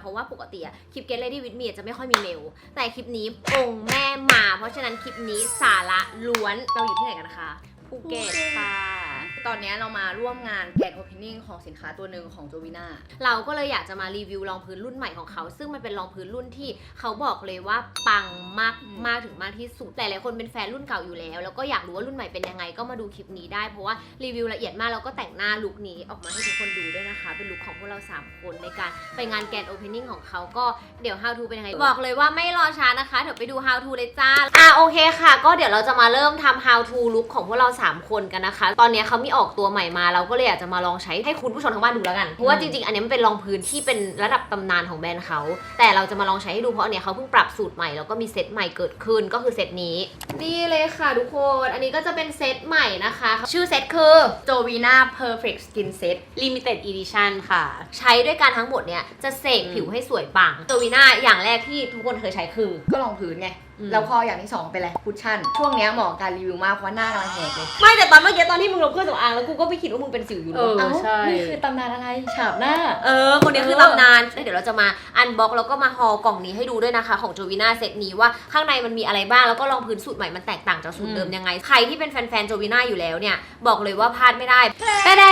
เพราะว่าปกติอะคลิป Get Ready with Me จะไม่ค่อยมีเมล แต่คลิปนี้องค์แม่มา เพราะฉะนั้นคลิปนี้สาระล้วนเราอยู่ที่ไหนกันนะคะภูเก็ตค่ะ ตอนนี้เรามาร่วมงานแกนโอเพนนิ่งของสินค้าตัวหนึ่งของโจวิน่าเราก็เลยอยากจะมารีวิวรองพื้นรุ่นใหม่ของเขา ซึ่งมันเป็นรองพื้นรุ่นที่เขาบอกเลยว่าปังมากอืมมากถึงมากที่สุดแต่หลายคนเป็นแฟนรุ่นเก่าอยู่แล้ว แล้วก็อยากรู้ว่ารุ่นใหม่เป็นยังไงก็มาดูคลิปนี้ได้เพราะว่ารีวิวละเอียดมากแล้วก็แต่งหน้าลุคนี้ออกมาให้ทุกคนดูด้วยนะคะ เป็นลุคของพวกเรา 3 คนในการไปงานแกนโอเพนนิ่งของเขาก็เดี๋ยว how to เป็นยังไงบอกเลยว่าไม่รอช้านะคะเดี๋ยวไปดู how to เลยจ้าอะโอเคค่ะ ก็เดี๋ยวเราจะมาเริ่มทำ how to ลุคของพวกเรา 3 คนกันนะคะ ตอนนี้เขามีออกตัวใหม่มาเราก็เลยอยากจะมาลองใช้ให้คุณผู้ชมทางบ้านดูแล้วกัน เพราะว่าจริงๆ อันนี้มันเป็นรองพื้นที่เป็นระดับตำนานของแบรนด์เขา แต่เราจะมาลองใช้ให้ดูเพราะอันเนี้ยเขาเพิ่งปรับสูตรใหม่แล้วก็มีเซตใหม่เกิดขึ้นก็คือเซตนี้ นี่เลยค่ะทุกคน อันนี้ก็จะเป็นเซตใหม่นะคะ ชื่อเซตคือโจวีน่าเพอร์เฟกต์สกินเซต Limited Edition ค่ะ ใช้ด้วยกันทั้งหมดเนี่ยจะเสกผิวให้สวยปังโจวีน่าอย่างแรกที่ทุกคนเคยใช้คือ ก็รองพื้นไงอืม แล้วพออย่างที่สองเป็นอะไรคุชชั่น ช่วงเนี้ยเหมาะกับการรีวิวมากเพราะว่าหน้ากำลังแหกเลย ไม่แต่ตอนเมื่อกี้ตอนที่มึงลบเครื่องสำอางแล้วกูก็ไม่คิดว่ามึงเป็นสิวอยู่เอนะอใช่ นี่คือตำนานอะไรฉาบหน้า เออ คนนี้คือเออตำนานเดี๋ยวเราจะมาอันบ็อกแล้วก็มาฮอลกล่องนี้ให้ดูด้วยนะคะ ของโจวิน่าเซตนี้ว่าข้างในมันมีอะไรบ้าง แล้วก็รองพื้นสูตรใหม่มันแตกต่างจากสูตรเดิมยังไง ใครที่เป็นแฟนๆโจวิน่าอยู่แล้วเนี่ย บอกเลยว่าพลาดไม่ได้แปะแด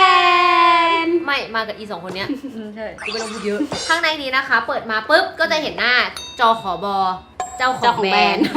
นไม่มากับอีสองคนเนี้ย ใช่กูไม่ต้องพูดเยอะ ข้างในนี้นะคะ เปิดมาปุ๊บก็จะเห็นหน้าจอขอบอ เจ้าของแบรนด์แบร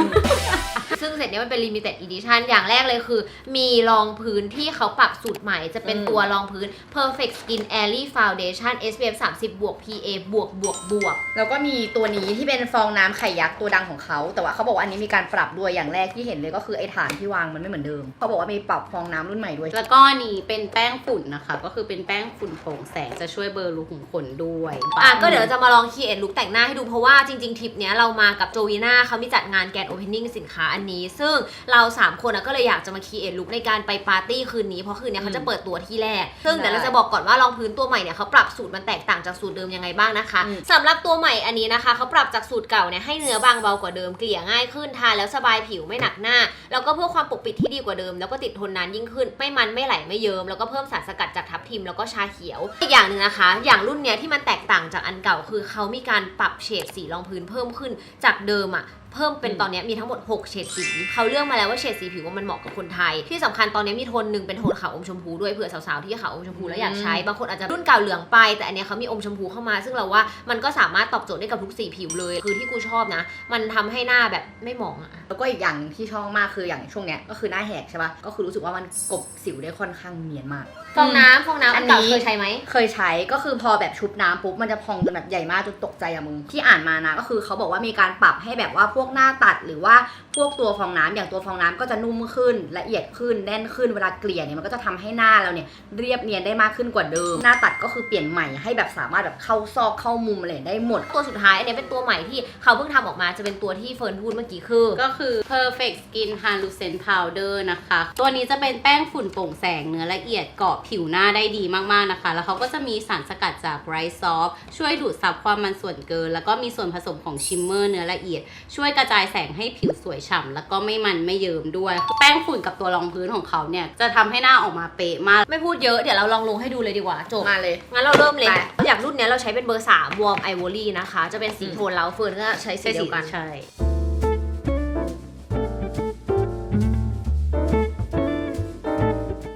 นด์ ซึ่งเสร็จเนี้ยมันเป็น limited edition อย่างแรกเลยคือ มีรองพื้นที่เขาปรับสูตรใหม่ จะเป็นอืมตัวรองพื้น perfect skin airy foundation SPF 30บวก PA บวกบวกบวก แล้วก็มีตัวนี้ที่เป็นฟองน้ำไข่ยักษ์ตัวดังของเขา แต่ว่าเขาบอกว่าอันนี้มีการปรับด้วยอย่างแรกที่เห็นเลยก็คือไอ้ฐานที่วางมันไม่เหมือนเดิมเขาบอกว่ามีปรับฟองน้ำรุ่นใหม่ด้วย แล้วก็อันนี้เป็นแป้งฝุ่นนะคะ ก็คือเป็นแป้งฝุ่นโปร่งแสงจะช่วยเบลอร์รูขุมขนด้วยอะก็เดี๋ยวจะมาลอง create look แต่งหน้าให้ดูเพราะว่าจริงๆทริปเนี้ยเรามากับโจวีน่าเขามีจัดงานแกน opening สินค้าอันนี้ซึ่งเรา 3 คนอะก็เลยอยากจะมา create look ในการไปปาร์ตี้คืนนี้ เพราะคืนเนี้ยเขาจะเปิดตัวที่แรก ซึ่งเดี๋ยวเราจะบอกก่อนว่ารองพื้นตัวใหม่เนี่ยเขาปรับสูตรมันแตกต่างจากสูตรเดิมยังไงบ้างนะคะอืม สำหรับตัวใหม่อันนี้นะคะเขาปรับจากสูตรเก่าเนี่ยให้เนื้อบางเบากว่าเดิมเกลี่ยง่ายขึ้นทาแล้วสบายผิวไม่หนักหน้า แล้วก็เพื่อความปกปิดที่ดีกว่าเดิม แล้วก็ติดทนนานยิ่งขึ้น ไม่มันไม่ไหลไม่เยิ้มแล้วก็เพิ่มสารสกัดจากทับทิมแล้วก็ชาเขียวอีกอย่างหนึ่งนะคะ อย่างรุ่นเนี้ยที่มันแตกต่างจากอันเก่าคือเขามีการปรับเฉดสีรองพื้นเพิ่มขึ้นจากเดิมอะ เพิ่มเป็นอืมตอนเนี้ยมีทั้งหมด 6 เฉดสี เขาเลือกมาแล้วว่าเฉดสีผิวว่ามันเหมาะกับคนไทย ที่สำคัญตอนนี้มีโทนหนึ่งเป็นโทนขาวอมชมพูด้วยเผื่อสาวๆที่ขาวอมชมพูแล้วอยากใช้ บางคนอาจจะรุ่นเก่าเหลืองไป แต่อันเนี้ยเขามีอมชมพูเข้ามา ซึ่งเราว่ามันก็สามารถตอบโจทย์ได้กับทุกสีผิวเลย คือที่กูชอบนะ มันทำให้หน้าแบบไม่หมองอะแล้วก็อีกอย่างหนึ่งที่ชอบมากคืออย่างช่วงเนี้ยก็คือหน้าแหกใช่ปะก็คือรู้สึกว่ามันกลบสิวได้ค่อนข้างเนียนมากฟองน้ำฟองน้ำอันเก่าอันนี้เคยใช้ไหมเคยใช้ก็คือพอแบบชุบน้ำปุ๊บมันจะพองจนแบบใหญ่มากจนตกใจอะมึงที่อ่านมานะก็คือเขาบอกว่ามีการปรับให้แบบว่าพวกหน้าตัดหรือว่าพวกตัวฟองน้ำอย่างตัวฟองน้ำก็จะนุ่มขึ้น ละเอียดขึ้นแน่นขึ้นเวลาเกลี่ยเนี่ยมันก็จะทำให้หน้าเราเนี่ยเรียบเนียนได้มากขึ้นกว่าเดิม หน้าตัดก็คือเปลี่ยนใหม่ให้แบบสามารถแบบเข้าซอกเข้ามุมอะไรได้หมด ตัวสุดท้ายอันเนี้ยเป็นตัวใหม่ที่เขาเพิ่งทำออกมาจะเป็นตัวที่เฟิร์นพูดเมื่อกี้คือ ก็คือ Perfect Skin Translucent Powder นะคะ ตัวนี้จะเป็นแป้งฝุ่นโปร่งแสงเนื้อละเอียดเกาะผิวหน้าได้ดีมากๆนะคะ แล้วเขาก็จะมีสารสกัดจาก Bright Soft ช่วยดูดซับความมันส่วนเกิน แล้วก็มีส่วนผสมของชิมเมอร์เนื้อละเอียดช่วยกระจายแสงให้ผิวสวยฉ่ำแล้วก็ไม่มันไม่เยิ้มด้วย แป้งฝุ่นกับตัวรองพื้นของเขาเนี่ยจะทำให้หน้าออกมาเป๊ะมาก ไม่พูดเยอะเดี๋ยวเราลองลงให้ดูเลยดีกว่าจบมาเลยงั้นเราเริ่มเลยไปอย่างรุ่นเนี้ยเราใช้เป็นเบอร์3 Warm Ivory นะคะ จะเป็นสีโทนแล้วเฟิร์นก็ใช้สีเดียวกันใช่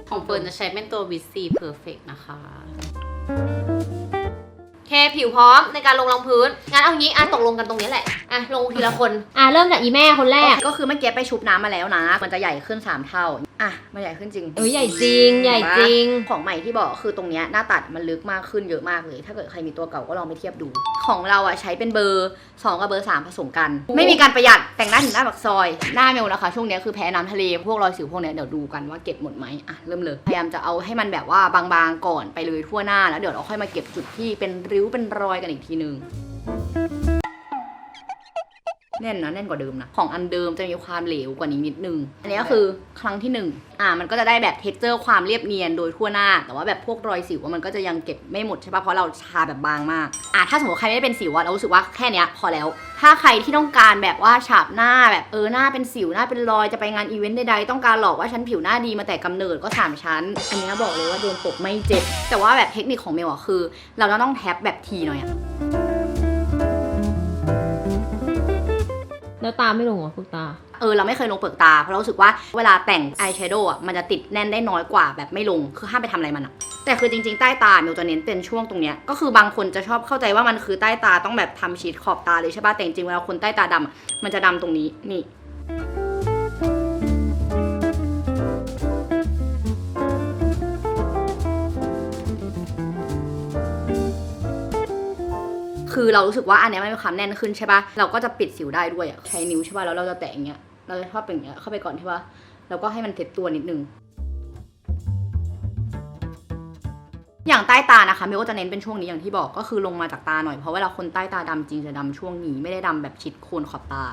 ของเฟิร์นจะใช้เป็นตัววิซีเพอร์เฟกนะคะโอ เคผิวพร้อมในการลงรองพื้น งั้นเอางี้อะตกลงกันตรงนี้แหละ อะลงทีละคน อะเริ่มจากอีแม่คนแรก ก็คือเมื่อกี้ไปชุบน้ำมาแล้วนะ มันจะใหญ่ขึ้น 3 เท่าอะมันใหญ่ขึ้นจริงเอ้ยใหญ่จริงใหญ่จริง ของใหม่ที่บอกคือตรงเนี้ยหน้าตัดมันลึกมากขึ้นเยอะมากเลย ถ้าเกิดใครมีตัวเก่าก็ลองไปเทียบดู ของเราอะใช้เป็นเบอร์2กับเบอร์3ผสมกัน ไม่มีการประหยัดแต่งหน้าถึงหน้าปากซอย หน้าเมลนะคะ ช่วงเนี้ยคือแพ้น้ำทะเลพวกรอยสิวพวกเนี้ยเดี๋ยวดูกันว่าเก็บหมดไหมอะเริ่มเลยพยายามจะเอาให้มันแบบว่าบางๆก่อนไปเลยทั่วหน้าแล้วเดี๋ยวเราค่อยมาเก็บจุดที่เป็นริ้วเป็นรอยกันอีกทีนึง แน่นนะแน่นกว่าเดิมนะของอันเดิมจะมีความเหลวกว่านี้นิดนึง อันนี้ก็คือครั้งที่หนึ่งอ่า มันก็จะได้แบบเท็กเจอร์ความเรียบเนียนโดยทั่วหน้า แต่ว่าแบบพวกรอยสิวมันก็จะยังเก็บไม่หมดใช่ปะเพราะเราทาแบบบางมาก อ่าถ้าสมมติใครไม่ได้เป็นสิวอะเรารู้สึกว่าแค่เนี้ยพอแล้ว ถ้าใครที่ต้องการแบบว่าฉาบหน้าแบบเออหน้าเป็นสิวหน้าเป็นรอยจะไปงานอีเวนต์ใดๆต้องการหลอกว่าฉันผิวหน้าดีมาแต่กำเนิดก็สามชั้น อันนี้บอกเลยว่าโดนตกไม่เจ็บ แต่ว่าแบบเทคนิคของเมลอะคือ เราจะต้องแท็บแบบทีหน่อยอะ แล้วตาไม่ลงเหรอพวกตา เออเราไม่เคยลงเปลือกตา เพราะเรารู้สึกว่าเวลาแต่งอายแชโดว์อะมันจะติดแน่นได้น้อยกว่าแบบไม่ลงคือห้ามไปทำอะไรมันอะแต่คือจริงๆ ใต้ตาเมลจะเน้นเป็นช่วงตรงเนี้ยก็คือบางคนจะชอบเข้าใจว่ามันคือใต้ตาต้องแบบทำชีดขอบตาเลยใช่ป่ะแต่จริงๆเวลาคนใต้ตาดำอะมันจะดำตรงนี้นี่ คือเรารู้สึกว่าอันเนี้ยมันมีความแน่นขึ้นใช่ปะเราก็จะปิดสิวได้ด้วยอะใช้นิ้วใช่ปะแล้วเราจะแตะอย่างเงี้ย เราจะชอบเป็นอย่างเงี้ยเข้าไปก่อนใช่ปะแล้วก็ให้มันเท็ดตัวนิดนึง อย่างใต้ตานะคะเมลก็จะเน้นเป็นช่วงนี้อย่างที่บอกก็คือลงมาจากตาหน่อยเพราะเวลาคนใต้ตาดำจริงจะดำช่วงนี้ไม่ได้ดำแบบชิดโคนขอบตา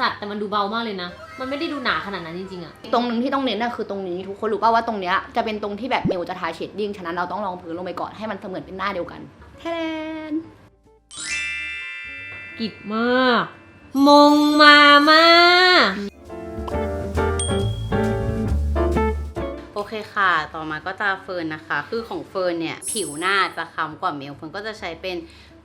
สัตว์แต่มันดูเบามากเลยนะ มันไม่ได้ดูหนาขนาดนั้นจริงๆอะตรงหนึ่งที่ต้องเน้นน่ะคือตรงนี้ทุกคนรู้ป่าวว่าตรงเนี้ยจะเป็นตรงที่แบบเมลจะทาเชดดิ้งฉะนั้นเราต้องลองพื้นลงไปก่อนให้มันเสมือนเป็นหน้าเดียวกันแทนกิบมากมงมามากโอเคค่ะ ต่อมาก็ตาเฟิร์นนะคะ คือของเฟิร์นเนี่ย ผิวหน้าจะค้ำกว่าเมลเฟิร์นก็จะใช้เป็น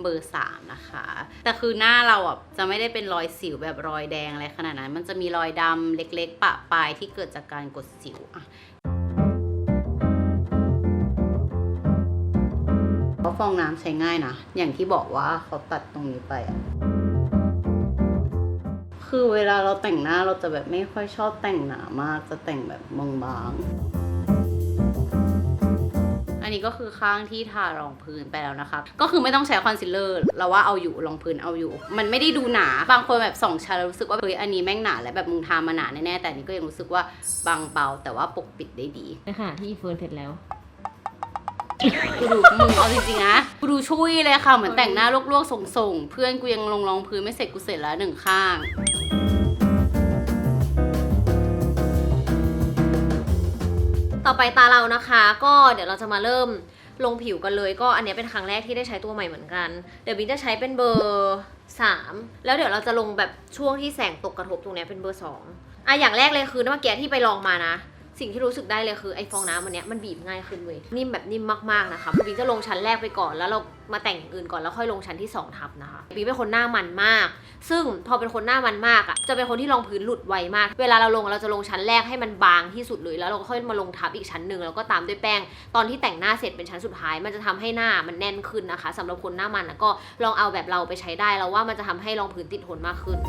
เบอร์สามนะคะ แต่คือหน้าเราอะจะไม่ได้เป็นรอยสิวแบบรอยแดงอะไรขนาดนั้น มันจะมีรอยดำเล็กๆ ปะปลายที่เกิดจากการกดสิวอะเพราะฟองน้ำใช้ง่ายนะ อย่างที่บอกว่าเขาตัดตรงนี้ไปอะคือเวลาเราแต่งหน้าเราจะแบบไม่ค่อยชอบแต่งหนามาก จะแต่งแบบบางๆ อันนี้ก็คือข้างที่ทารองพื้นไปแล้วนะคะ ก็คือไม่ต้องใช้คอนซีลเลอร์เราว่าเอาอยู่รองพื้นเอาอยู่ มันไม่ได้ดูหนา บางคนแบบสองชั้นแล้วรู้สึกว่าเฮ้ยอันนี้แม่งหนาและแบบมึงทามาหนาแน่ๆแต่อันนี้ก็ยังรู้สึกว่าบางเบาแต่ว่าปกปิดได้ดีในขณะที่อีเฟิร์นเสร็จแล้วกูดูมึงเอาจริงๆนะกูดูช่วยเลยค่ะเหมือนแต่งหน้าลวกๆส่งๆเพื่อนกูยังลงรองพื้นไม่เสร็จกูเสร็จแล้วหนึ่งข้าง ต่อไปตาเรานะคะ ก็เดี๋ยวเราจะมาเริ่มลงผิวกันเลย ก็อันนี้เป็นครั้งแรกที่ได้ใช้ตัวใหม่เหมือนกัน เดี๋ยวบินจะใช้เป็นเบอร์3แล้วเดี๋ยวเราจะลงแบบช่วงที่แสงตกกระทบตรงนี้เป็นเบอร์2อะอย่างแรกเลยคือเมื่อกี้ที่ไปลองมานะ สิ่งที่รู้สึกได้เลยคือไอ้ฟองน้ำมันเนี้ยมันบีบง่ายขึ้นเว้ยนิ่มแบบนิ่มมากๆนะคะบินจะลงชั้นแรกไปก่อน แล้วเรามาแต่งอื่นก่อนแล้วค่อยลงชั้นที่สองทับนะคะบินเป็นคนหน้ามันมาก ซึ่งพอเป็นคนหน้ามันมากอะ่ะจะเป็นคนที่รองพื้นหลุดไวมาก เวลาเราลงเราจะลงชั้นแรกให้มันบางที่สุดเลยแล้วเราก็ค่อยมาลงทับอีกชั้นหนึ่งแล้วก็ตามด้วยแป้ง ตอนที่แต่งหน้าเสร็จเป็นชั้นสุดท้าย มันจะทำให้หน้ามันแน่นขึ้นนะคะสำหรับคนหน้ามันนะก็ลองเอาแบบเราไปใช้ได้แล้วว่ามันจะทำให้รองพื้นติดทนมากขึ้น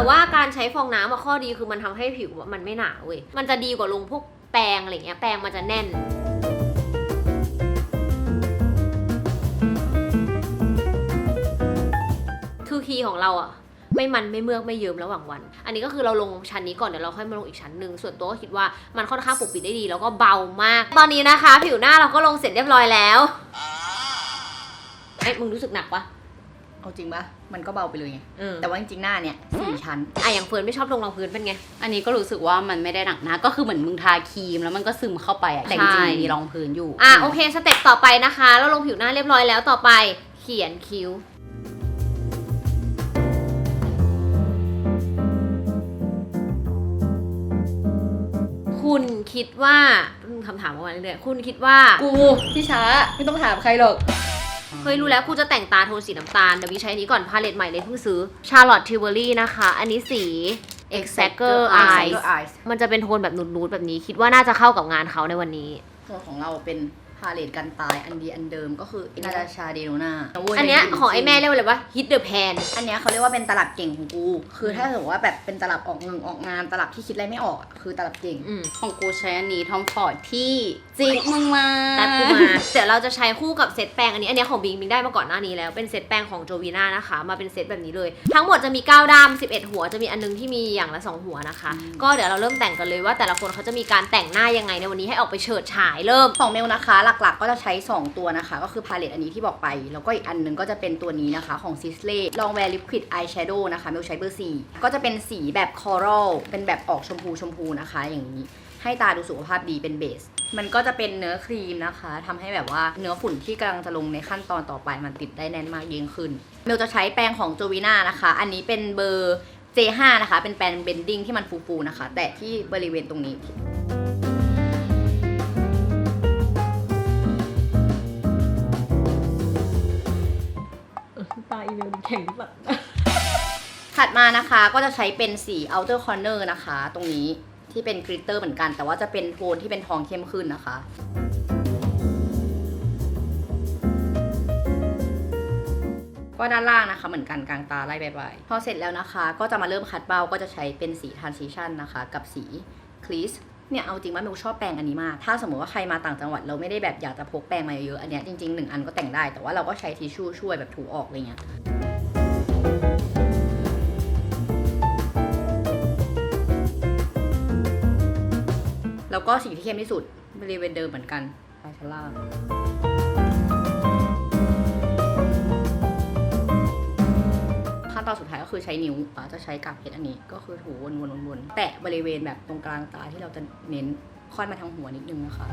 แต่ว่าการใช้ฟองน้ำอะข้อดีคือมันทำให้ผิวมันไม่หนาเว้ย มันจะดีกว่าลงพวกแปรงอะไรเงี้ย แปรงมันจะแน่น คือคีย์ของเราอะไม่มันไม่เมือกไม่เยิ้มระหว่างวัน อันนี้ก็คือเราลงชั้นนี้ก่อนเดี๋ยวเราค่อยมาลงอีกชั้นหนึ่งส่วนตัวก็คิดว่ามันค่อนข้างปกปิดได้ดี แล้วก็เบามาก ตอนนี้นะคะ ผิวหน้าเราก็ลงเสร็จเรียบร้อยแล้ว เอ้ยมึงรู้สึกหนักปะ เอาจริงปะมันก็เบาไปเลยไงเออแต่ว่าจริงๆหน้าเนี่ยสี่ชั้น อะอย่างเฟิร์นไม่ชอบลงรองพื้นเป็นไง อันนี้ก็รู้สึกว่ามันไม่ได้หนักหนะ ก็คือเหมือนมึงทาครีมแล้วมันก็ซึมเข้าไปอะแต่จใช่ริงๆมีรองพื้นอยู่อะโอเคสเต็ปต่อไปนะคะเราลงผิวหน้าเรียบร้อยแล้วต่อไปเขียนคิ้ว คุณคิดว่าคำถามเมื่อวานเรื่อยๆคุณคิดว่า กูที่ช้าไม่ต้องถามใครหรอก เคยรู้แล้วกูจะแต่งตาโทนสีน้ำตาลเดี๋ยววิใช้อันนี้ก่อนพาเลตใหม่เลยเพิ่งซื้อ Charlotte Tilbury นะคะ อันนี้สี Exactor Eyes Eyes มันจะเป็นโทนแบบนูดๆแบบนี้ คิดว่าน่าจะเข้ากับงานเขาในวันนี้ ตัวของเราเป็น พาเลตกันตายอันดีอันเดิมก็คือนาตาชาเดโนนาอันเนี้ยของไอ้แม่เรียกว่าอะไรวะ hit the pan อันเนี้ยเขาเรียกว่าเป็นตลับเก่งของกู คือถ้าสมมติว่าแบบเป็นตลับออกเงินออกงานตลับที่คิดอะไรไม่ออกอะคือตลับเก่ง อืมของกูใช้อันนี้ทอมฟอร์ดที่จิกมึงมาแป๊บกูมาเดี๋ยวเราจะใช้คู่กับเซตแปรงอันนี้อันนี้ของบิงบิงได้มาก่อนหน้านี้แล้วเป็นเซตแปรงของโจวีน่านะคะ มาเป็นเซตแบบนี้เลย ทั้งหมดจะมี9ด้าม11 หัวจะมีอันนึงที่มีอย่างละ2หัวนะคะ ก็เดี๋ยวเราเริ่มแต่งกันเลยว่าแต่ละคนเขาจะมีการแต่งหน้ายังไงในวันนี้ให้ออกไปเฉิดฉายเริ่มของเมลนะคะหลักๆ ก็จะใช้ 2 ตัวนะคะ ก็คือพาเลตอันนี้ที่บอกไป แล้วก็อีกอันหนึงก็จะเป็นตัวนี้นะคะของ s i s l e Long Wear Liquid Eyeshadow นะคะเมลใช้เบอร์4ก็จะเป็นสีแบบ Coral เป็นแบบออกชมพูชมพูนะคะ อย่างนี้ให้ตาดูสุขภาพดีเป็นเบส มันก็จะเป็นเนื้อครีมนะคะทำให้แบบว่าเนื้อฝุ่นที่กำลังจะลงในขั้นตอนต่อไปมันติดได้แน่นมากยิ่งขึ้น เมลจะใช้แปรงของโจวีน่านะคะ อันนี้เป็นเบอร์ J5 นะคะ เป็นแปรงเบนดิ้งที่มันฟูๆนะคะ แต่ที่บริเวณตรงนี้ ถัดมานะคะก็จะใช้เป็นสี outer corner นะคะ ตรงนี้ที่เป็นกริตเตอร์เหมือนกัน แต่ว่าจะเป็นโทนที่เป็นทองเข้มขึ้นนะคะก็ด้านล่างนะคะเหมือนกันกลางตาไล่ไปๆพอเสร็จแล้วนะคะ ก็จะมาเริ่มคัดเบ้าก็จะใช้เป็นสี transition นะคะ กับสี crease เนี่ยเอาจริงว่าเมลชอบแปรงอันนี้มาก ถ้าสมมติว่าใครมาต่างจังหวัดเราไม่ได้แบบอยากจะพกแปรงมาเยอะอันเนี้ยจริงๆหนึ่งอันก็แต่งได้ แต่ว่าเราก็ใช้ทิชชู่ช่วยแบบถูออกอะไรเงี้ย แล้วก็สีที่เข้มที่สุดบริเวณเดิมเหมือนกันปลายชั้นล่างขั้นตอนสุดท้ายก็คือใช้นิ้วป้าจะใช้กากเพชรอันนี้ ก็คือถูวนๆวนๆแตะบริเวณแบบตรงกลางตาที่เราจะเน้นค่อยมาทางหัวนิดนึงนะคะ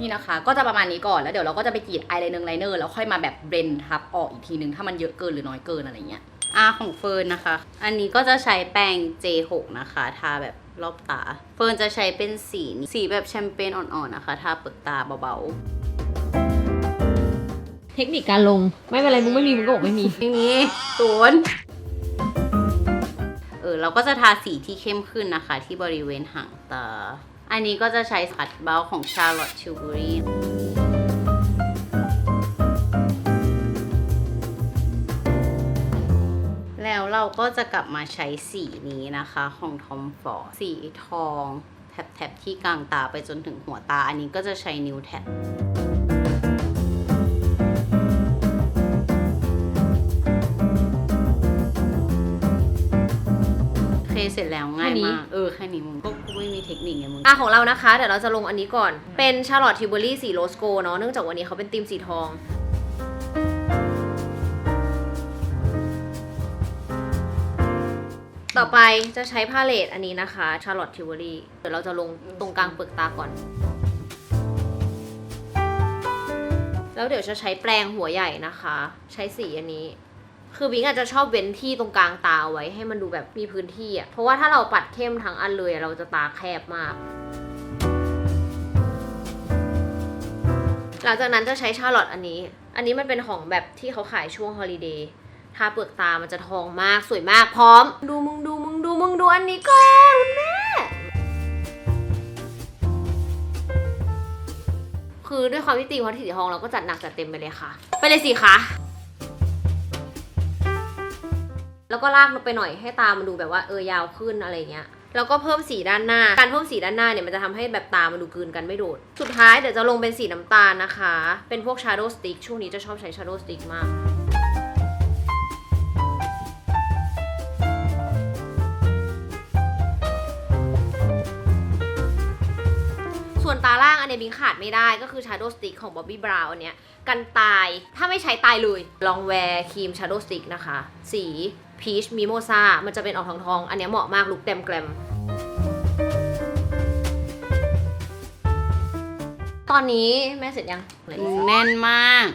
นี่นะคะก็จะประมาณนี้ก่อนแล้วเดี๋ยวเราก็จะไปกรีดไอไลเนอร์ไลเนอร์แล้วค่อยมาแบบเบรนทับออกอีกทีนึง ถ้ามันเยอะเกินหรือน้อยเกินอะไรเงี้ยอาของเฟิร์นนะคะ อันนี้ก็จะใช้แปรง J6 นะคะ ทาแบบ รอบตา เฟิร์นจะใช้เป็นสีนี้สีแบบแชมเปญอ่อนๆนะคะทาเปลือกตาเบาเทคนิคการลงไม่เป็นไรมึงไม่มีมึงก็บอกไม่มีๆอย่างนี้ศูนย์เออเราก็จะทาสีที่เข้มขึ้นนะคะ ที่บริเวณหางตา อันนี้ก็จะใช้ขัดเบาของ Charlotte Tilbury แล้วเราก็จะกลับมาใช้สีนี้นะคะของ Tom Ford สีทองแถบๆที่กลางตาไปจนถึงหัวตา อันนี้ก็จะใช้นิ้วแท็บโอเคเสร็จแล้วง่ายแค่นี้มาก เออ แค่นี้มึงก็กูไม่มีเทคนิคไงมึงอะของเรานะคะ เดี๋ยวเราจะลงอันนี้ก่อน เป็นชาร์ลอตทิวเบอรี่สีโรสโกเนาะ เนื่องจากวันนี้เขาเป็นธีมสีทอง ต่อไปจะใช้พาเลตอันนี้นะคะชาร์ลอตทิวเบอรี่เดี๋ยวเราจะลงตรงกลางเปลือกตาก่อน แล้วเดี๋ยวจะใช้แปรงหัวใหญ่นะคะ ใช้สีอันนี้คือบิงอาจจะชอบเว้นที่ตรงกลางตาไว้ให้มันดูแบบมีพื้นที่อะ เพราะว่าถ้าเราปัดเข้มทั้งอันเลยเราจะตาแคบมาก หลังจากนั้นจะใช้ชาร์ลอตอันนี้ อันนี้มันเป็นของแบบที่เขาขายช่วงฮอลิเดย์ ทาเปลือกตามันจะทองมากสวยมากพร้อม ดูมึงดูมึงดูมึงดูอันนี้ก่อนคุณแม่คือด้วยความที่ตีมเขาสีทองเราก็จัดหนักจัดเต็มไปเลยค่ะ ไปเลยสิคะแล้วก็ลากลงไปหน่อยให้ตามันดูแบบว่าเออยาวขึ้นอะไรเงี้ยแล้วก็เพิ่มสีด้านหน้า การเพิ่มสีด้านหน้าเนี่ยมันจะทำให้แบบตามันดูกลืนกันไม่โดด สุดท้ายเดี๋ยวจะลงเป็นสีน้ำตาลนะคะ เป็นพวก shadow stick ช่วงนี้จะชอบใช้ shadow stick มาก อันเนี้ยบิงขาดไม่ได้ก็คือ Shadow Stick ของ Bobbi Brown อันเนี้ยกันตายถ้าไม่ใช้ตายเลย ลองแวร์ครีม Shadow Stick นะคะ สี Peach Mimosa มันจะเป็นออกทองทองๆอันเนี้ยเหมาะมากลุคแกรมแกรมตอนนี้แม่เสร็จยังเหลืออีกสองแน่นมาก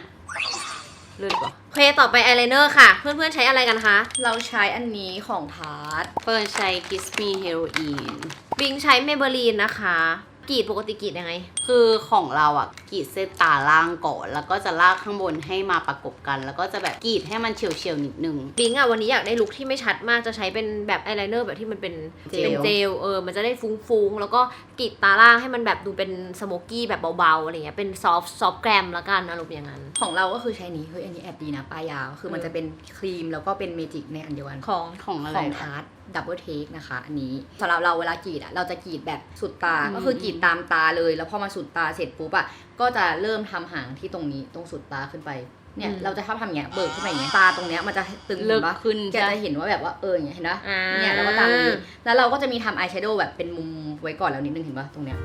เลือดกว่าโอเคต่อไปอายไลเนอร์ค่ะ เพื่อนๆใช้อะไรกันคะ เราใช้อันนี้ของทาร์ตเฟิร์นใช้ Kiss Me Heroine บิงใช้ Maybelline นะคะ กรีดปกติกรีดยังไง คือของเราอะกรีดเส้นตาล่างก่อนแล้วก็จะลากข้างบนให้มาประกบกัน แล้วก็จะแบบกรีดให้มันเฉียวเฉียวๆนิดนึง บิงอะวันนี้อยากได้ลุคที่ไม่ชัดมากจะใช้เป็นแบบไอไลเนอร์แบบที่มันเป็นเจล เป็นเจลเออมันจะได้ฟุ้งๆ แล้วก็กรีดตาล่างให้มันแบบดูเป็นสโมกี้แบบเบาๆอะไรเงี้ยเป็นซอฟซอฟแกรมละกันอารมณ์อย่างนั้น ของเราก็คือใช้นี้เฮ้ยอันนี้แอบดีนะปลายยาว คือมันเออจะเป็นครีมแล้วก็เป็นเมจิกในอันเดียวกันของของอะไรของวะทาร์ต ดับเบิลเทคนะคะ อันนี้สำหรับเราเวลากรีดอะเราจะกรีดแบบสุดตาอืมก็คือกรีดตามตาเลย แล้วพอมาสุดตาเสร็จปุ๊บอะก็จะเริ่มทำหางที่ตรงนี้ตรงสุดตาขึ้นไปเนี่ยอืมเราจะชอบทำอย่างเงี้ยเบิกขึ้นไปอย่างเงี้ยตาตรงเนี้ยมันจะตึงเลิเห็กนปะขึ้นแกใช่จะเห็นว่าแบบว่าเอออย่างเงี้ยเห็นปะอ่าเนี่ยแล้วก็ตามนี้แล้วเราก็จะมีทำอายแชโดว์แบบเป็นมุมไว้ก่อนแล้วนิดนึงเห็นปะตรงเนี้ย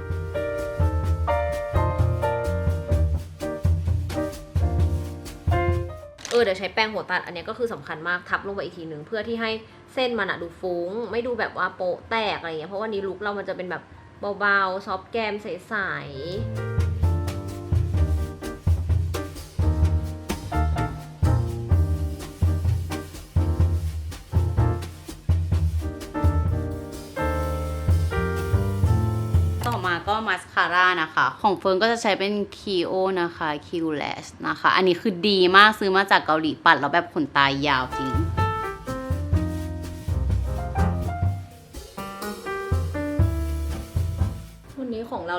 ออเดี๋ยวใช้แป้งหัวตัดอันนี้ก็คือสำคัญมากทับลงไปอีกทีหนึ่งเพื่อที่ให้เส้นมันอะดูฟุง้ง ไม่ดูแบบว่าโปะแตกอะไรเงี้ยเพราะว่านี้ลุคเรามันจะเป็นแบบเบาๆซอฟแกมใสๆ คาร่านะคะ ของเฟิร์นก็จะใช้เป็น Kio นะคะ Q Lash นะคะ อันนี้คือดีมากซื้อมาจากเกาหลีปัดแล้วแบบขนตายยาวจริง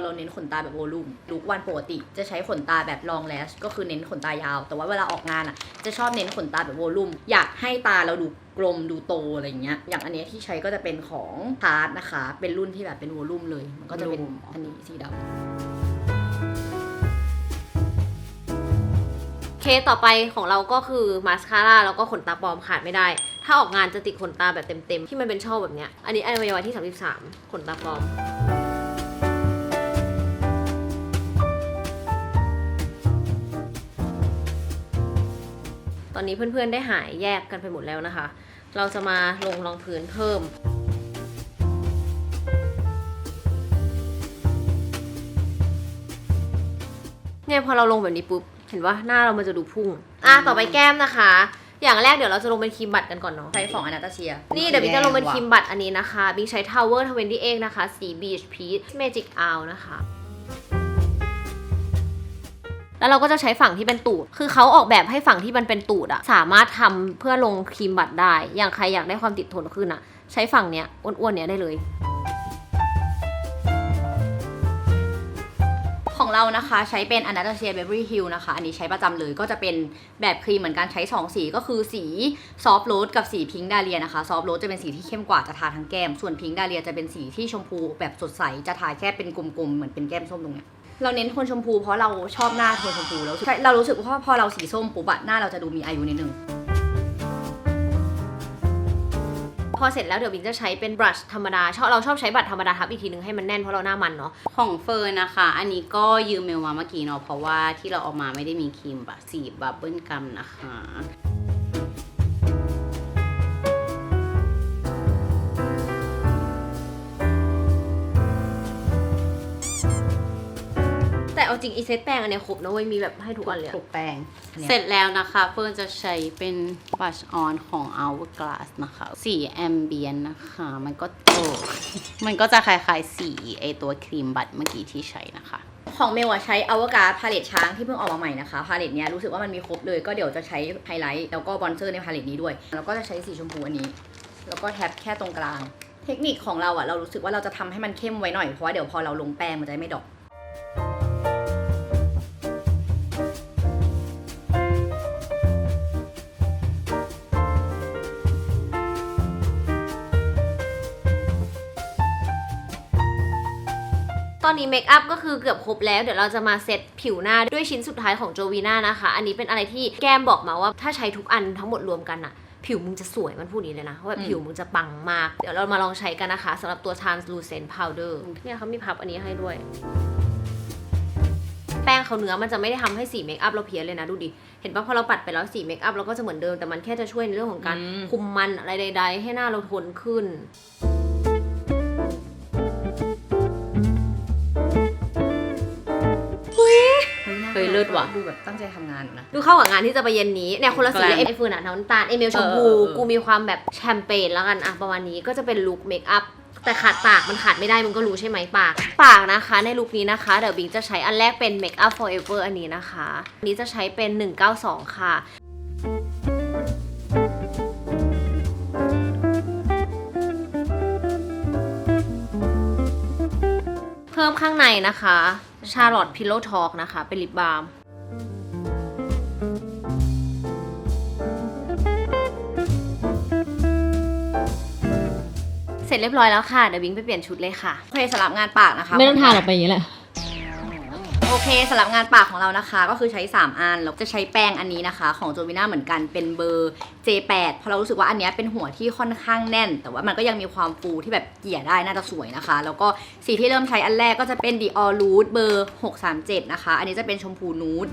เราเราเน้นขนตาแบบโวลูมลุกวันปกติ จะใช้ขนตาแบบลองแลชก็คือเน้นขนตายาว แต่ว่าเวลาออกงานอะจะชอบเน้นขนตาแบบโวลูมอยากให้ตาเราดูกลมดูโตอะไรอย่างเงี้ย อย่างอันเนี้ยที่ใช้ก็จะเป็นของทาร์ตนะคะ เป็นรุ่นที่แบบเป็นโวลูมเลย มันก็จะเป็น Bloom อันนี้สีดำเคสต่อไปของเราก็คือมาสคาร่าแล้วก็ขนตาปลอมขาดไม่ได้ ถ้าออกงานจะติดขนตาแบบเต็มๆ ที่มันเป็นช่อแบบเนี้ย อันนี้อวัยวะที่ 33 ขนตาปลอม อนนี้เพื่อนๆได้หายแยกกันไปหมดแล้วนะคะ เราจะมาลงรองพื้นเพิ่มเนี่ยพอเราลงแบบนี้ปุ๊บ เห็นว่าหน้าเรามันจะดูพุ่ง อะ ต่อไปแก้มนะคะ อย่างแรกเดี๋ยวเราจะลงเป็นครีมบัตรกันก่อนเนาะ ใช้ของอนาตาเชีย นี่เดี๋ยวบิ๊กจะลงเป็นครีมบัตรอันนี้นะคะ บิ๊กใช้ Tower 28นะคะ สี Beach Peach Magic Owl นะคะ แล้วเราก็จะใช้ฝั่งที่เป็นตูด คือเขาออกแบบให้ฝั่งที่มันเป็นตูดอะสามารถทำเพื่อลงครีมบัตรได้ อย่างใครอยากได้ความติดทนขึ้นอะใช้ฝั่งเนี้ยอ้วนๆเนี้ยได้เลย ของเรานะคะใช้เป็นอนาตาเชียเบเบอรี่ฮิลนะคะ อันนี้ใช้ประจำเลยก็จะเป็นแบบครีมเหมือนกันใช้ 2 สีก็คือสีซอฟต์โรสกับสีพิงค์ดาเลียนะคะซอฟต์โรสจะเป็นสีที่เข้มกว่าจะทาทั้งแก้ม ส่วนพิงค์ดาเลียจะเป็นสีที่ชมพูแบบสดใสจะทาแค่เป็นกลมๆเหมือนเป็นแก้มส้มตรงเนี้ย เราเน้นโทนชมพูเพราะเราชอบหน้าโทนชมพูแล้วใช่เรารู้สึกว่าพอเราสีส้มปุ๊บอะหน้าเราจะดูมีอายุนิดนึงพอเสร็จแล้วเดี๋ยวบิ๊กจะใช้เป็นบรัชธรรมดาชอบเราชอบใช้บัตรธรรมดาทับอีกทีนึงให้มันแน่นเพราะเราหน้ามันเนาะของเฟิร์นนะคะ อันนี้ก็ยืมเมลมาเมื่อกี้เนาะเพราะว่าที่เราเออกมาไม่ได้มีครีมแบบสีบับเบิ้ลกัมนะคะ เอาจริงอีเซตแป้งอันเนี้ยครบนะเว้ยมีแบบให้ทุกอันเลยอะถูกแป้งอันเนี้ยเสร็จแล้วนะคะเฟิร์นจะใช้เป็น brush on ของ Hourglass นะคะสี ambient นะคะ มันก็โอ้มันก็จะคล้ายๆสีไอตัวครีมบัตเมื่อกี้ที่ใช้นะคะ ของเมลอะใช้อวกาศพาเลตช้างที่เพิ่งออกมาใหม่นะคะพาเลตเนี้ยรู้สึกว่ามันมีครบเลยก็เดี๋ยวจะใช้ไฮไลท์แล้วก็บอนเซอร์ในพาเลตนี้ด้วย แล้วก็จะใช้สีชมพูอันนี้ แล้วก็แท็บแค่ตรงกลาง เทคนิคของเราอะเรารู้สึกว่าเราจะทำให้มันเข้มไว้หน่อยเพราะว่าเดี๋ยวพอเราลงแป้งมันจะไม่ดรอก นนี้เมคอัพก็คือเกือบครบแล้ว เดี๋ยวเราจะมาเซตผิวหน้าด้วยชิ้นสุดท้ายของโจวีน่านะคะ อันนี้เป็นอะไรที่แก้มบอกมาว่าถ้าใช้ทุกอันทั้งหมดรวมกันอะผิวมึงจะสวยมันพูดนี้เลยนะว่าแบบผิวมึงจะปังมาก เดี๋ยวเรามาลองใช้กันนะคะสำหรับตัว translucent powder เนี่ยเขามีพับอันนี้ให้ด้วย แป้งเขาเนื้อมันจะไม่ได้ทำให้สีเมคอัพเราเพี้ยนเลยนะดูดิ เห็นปะพอเราปัดไปแล้วสีเมคอัพเราก็จะเหมือนเดิมแต่มันแค่จะช่วยในเรื่องของการอืมคุมมันอะไรใด ๆ ให้หน้าเราทนขึ้น ฮ้ยเลิศว่ะ ดูแบบตั้งใจทำงานนะ ดูเข้ากับงานที่จะไปเย็นนี้เนี่ยคนละสีเลยแกลมไอ้เฟิร์นอะน้ำตาลไอเมลชมพูเออเออเออ กูมีความแบบแชมเปญแล้วกันอะประมาณนี้ก็จะเป็นลุคเมคอัพแต่ขาดปากมันขาดไม่ได้มึงก็รู้ใช่ไหมปาก ปากนะคะ ในลุคนี้นะคะ เดี๋ยวบิงจะใช้อันแรกเป็น Make Up Forever อันนี้นะคะอันนี้จะใช้เป็น 192 ค่ะ เพิ่มข้างในนะคะ Charlotte Pillow Talk นะคะ เป็นลิปบาล์มเสร็จเรียบร้อยแล้วค่ะ เดี๋ยวบิงไปเปลี่ยนชุดเลยค่ะโอเคสำหรับงานปากนะคะ ไม่ต้องทาหรอกไปอย่างนี้แหละ เคสำหรับงานปากของเรานะคะ ก็คือใช้ 3 อันแล้วจะใช้แป้งอันนี้นะคะ ของโจวิน่าเหมือนกันเป็นเบอร์ J8 เพราะเรารู้สึกว่าอันเนี้ยเป็นหัวที่ค่อนข้างแน่น แต่ว่ามันก็ยังมีความฟูที่แบบเกลี่ยได้น่าจะสวยนะคะ แล้วก็สีที่เริ่มใช้อันแรกก็จะเป็น Dior Rouge เบอร์ 637 นะคะ อันนี้จะเป็นชมพูนูด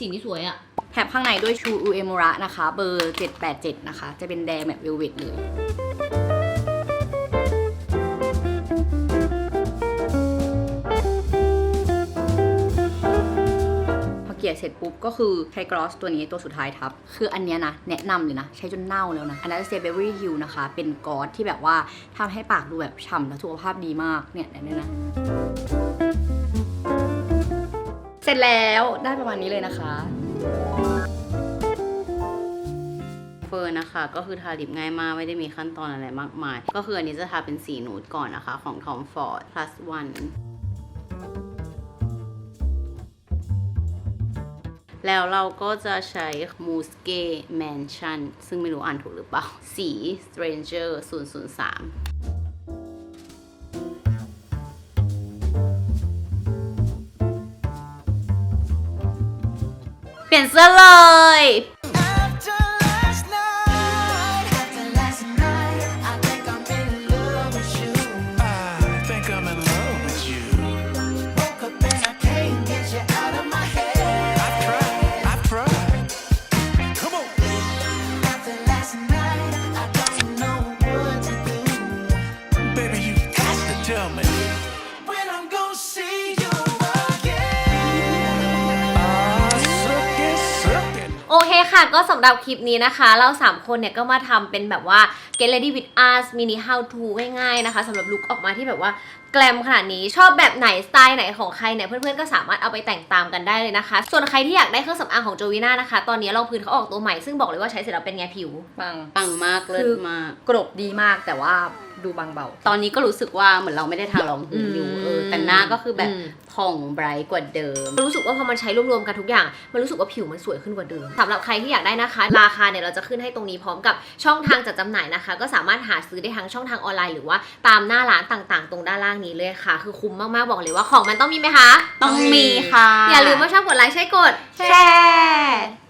สีนี้สวยอะแถบข้างในด้วยชูอูเอมูระนะคะ เบอร์ 787 นะคะ จะเป็นแดงแบบเวลเวตเลย ยเสร็จปุ๊บก็คือใช้กลอสตัวนี้ตัวสุดท้ายทับ คืออันเนี้ยนะแนะนำเลยนะ ใช้จนเน่าแล้วนะอันนั้นเซเบอรี่ฮิลนะคะ เป็นกลอสที่แบบว่าทำให้ปากดูแบบฉ่ำและสุขภาพดีมากเนี่ยเนี่ยนะเสร็จแล้วได้ประมาณนี้เลยนะคะเฟิร์นนะคะก็คือทาลิปง่ายมากไม่ได้มีขั้นตอนอะไรมากมาย ก็คืออันนี้จะทาเป็นสีนูดก่อนนะคะ ของ Tom Ford plus one แล้วเราก็จะใช้ Mousse Mansion ซึ่งไม่รู้อ่านถูกหรือเปล่า สี Stranger 003เปลี่ยนเสื้อเลย ก็สำหรับคลิปนี้นะคะ เรา 3 คนเนี่ยก็มาทำเป็นแบบว่า Get Ready with Us mini how to ง่ายๆนะคะสำหรับลุคออกมาที่แบบว่าแกลมขนาดนี้ชอบแบบไหนสไตล์ไหนของใครเนี่ยเพื่อนๆก็สามารถเอาไปแต่งตามกันได้เลยนะคะ ส่วนใครที่อยากได้เครื่องสำอางของโจวีน่านะคะ ตอนนี้รองพื้นเขาออกตัวใหม่ซึ่งบอกเลยว่าใช้เสร็จแล้วเป็นไงผิว ปังปังมากเลิคืศอมาก กรบดีมากแต่ว่า ดูบางเบา ตอนนี้ก็รู้สึกว่าเหมือนเราไม่ได้ทารองพื้นอยู่อืมเออแต่หน้าก็คือแบบอืมผ่องไบรท์กว่าเดิม รู้สึกว่าพอมันใช้รวมๆกันทุกอย่าง มันรู้สึกว่าผิวมันสวยขึ้นกว่าเดิมสำหรับใครที่อยากได้นะคะ ราคาเนี่ยเราจะขึ้นให้ตรงนี้พร้อมกับช่องทางจัดจำหน่ายนะคะ ก็สามารถหาซื้อได้ทั้งช่องทางออนไลน์หรือว่าตามหน้าร้านต่างๆ ตรงด้านล่างนี้เลยค่ะ คือคุ้มมากๆบอกเลยว่าของมันต้องมีไหมคะ ต้องมีค่ะ อย่าลืมว่าชอบกดไลค์ใช่กดแชร์